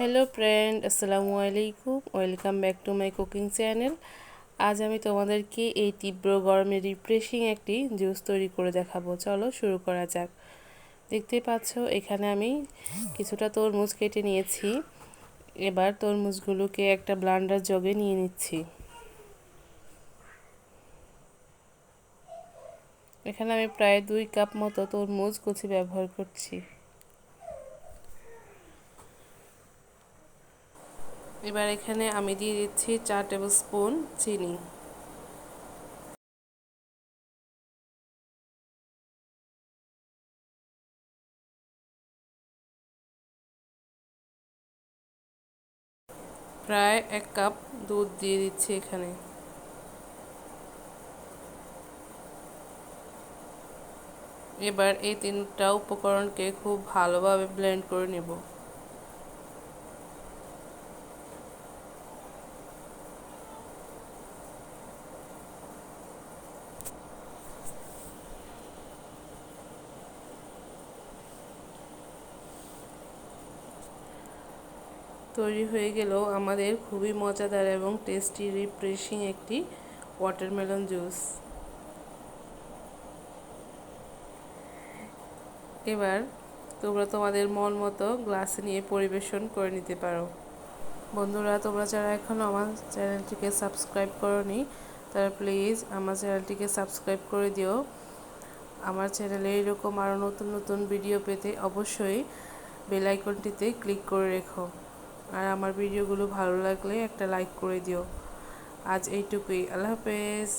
Hello friend আসসালামু আলাইকুম welcome back to my cooking channel আজ আমি তোমাদেরকে এই তীব্র গরমে রিফ্রেশিং একটি জুস তৈরি করে দেখাবো। চলো শুরু করা যাক। দেখতেই পাচ্ছ, এখানে আমি কিছুটা তরমুজ কেটে নিয়েছি। এবার তরমুজগুলোকে একটা ব্লান্ডার জগে নিয়ে নিচ্ছি। এখানে আমি প্রায় দুই কাপ মতো তরমুজ কুচি ব্যবহার করছি। এবার এখানে আমি দিয়ে দিচ্ছি চার টেবিল স্পুন চিনি। প্রায় এক কাপ দুধ দিয়ে দিচ্ছি এখানে। এবার এই তিনটা উপকরণকে খুব ভালোভাবে ব্লেন্ড করে নেব। তৈরি হয়ে গেল আমাদের খুবই মজাদার এবং টেস্টি রিফ্রেশিং একটি ওয়াটারমেলন জুস এবার তোমরা তোমাদের মন মতো গ্লাসে নিয়ে পরিবেশন করে নিতে পারো। বন্ধুরা, তোমরা যারা এখনও আমার চ্যানেলটিকে সাবস্ক্রাইব করনি, তারা প্লিজ আমার চ্যানেলটিকে সাবস্ক্রাইব করে দিও। আমার চ্যানেলে এরকম আরও নতুন নতুন ভিডিও পেতে অবশ্যই বেল আইকনটিতে ক্লিক করে রেখো। আর আমার ভিডিওগুলো ভালো লাগলে একটা লাইক করে দিও। আজ এইটুকুই। আল্লাহ হাফেজ।